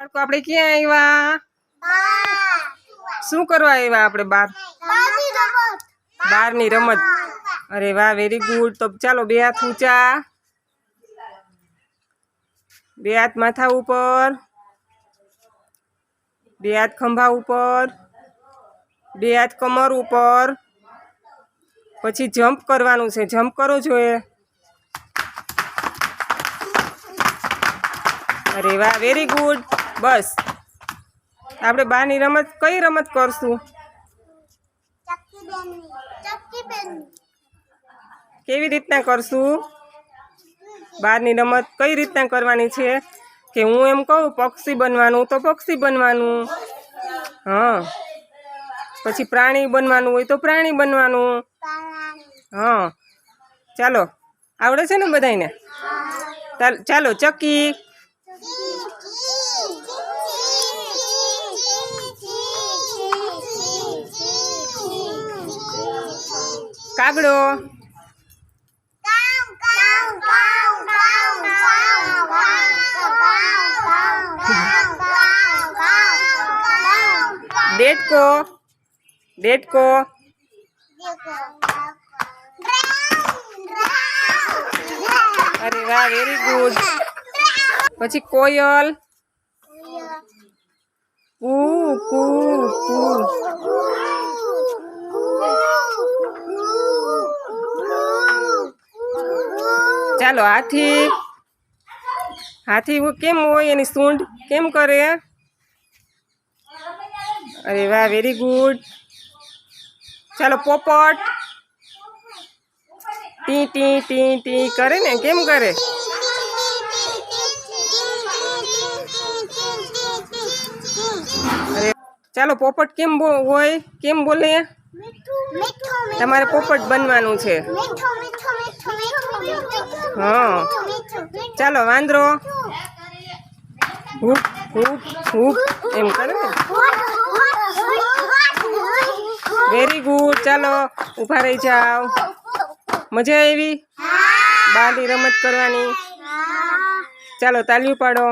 બાળકો આપણે ક્યાં આવ્યા શું કરવા આવ્યા આપણે બાર? બારની રમત. અરે વાહ વેરી ગુડ તો ચાલો બે હાથ ઊંચા. બે હાથ માથા ઉપર. બે હાથ ખંભા ઉપર. બે હાથ કમર ઉપર. પછી જમ્પ કરવાનું છે. જમ્પ કરો જોઈએ અરે વાહ વેરી ગુડ બસ. આપણે બાની રમત, કઈ રમત કરશું? કેવી રીતના કરશું? બારની રમત કઈ રીતના કરવાની છે? કે હું એમ કહું, પક્ષી બનવાનું, તો પક્ષી બનવાનું. હા. પછી પ્રાણી બનવાનું હોય તો પ્રાણી બનવાનું. હા. ચાલો. આવડે છે ને બધાને ચાલો ચાલો કાગડો. ડેટકો. ડેટકો. અરે વાહ વેરી ગુડ પછી કોયલ. કુ કુ કુ. ચાલો હાથી. હાથી કેમ હોય એની સૂંઢ? કેમ કરે? અરે વાહ વેરી ગુડ ચાલો પોપટ. ટી ટી ટી ટી. કરે ને? કેમ કરે? અરે ચાલો પોપટ કેમ હોય? કેમ બોલે? તમારે પોપટ બનવાનું છે. હા ચાલો, વાંદરો. હૂપ હૂપ હૂપ એમ કરે વેરી ગુડ ચાલો, ઊભા રહી જાઓ. મજા આવી? બારની રમત કરવાની. ચાલો તાલીઓ પાડો.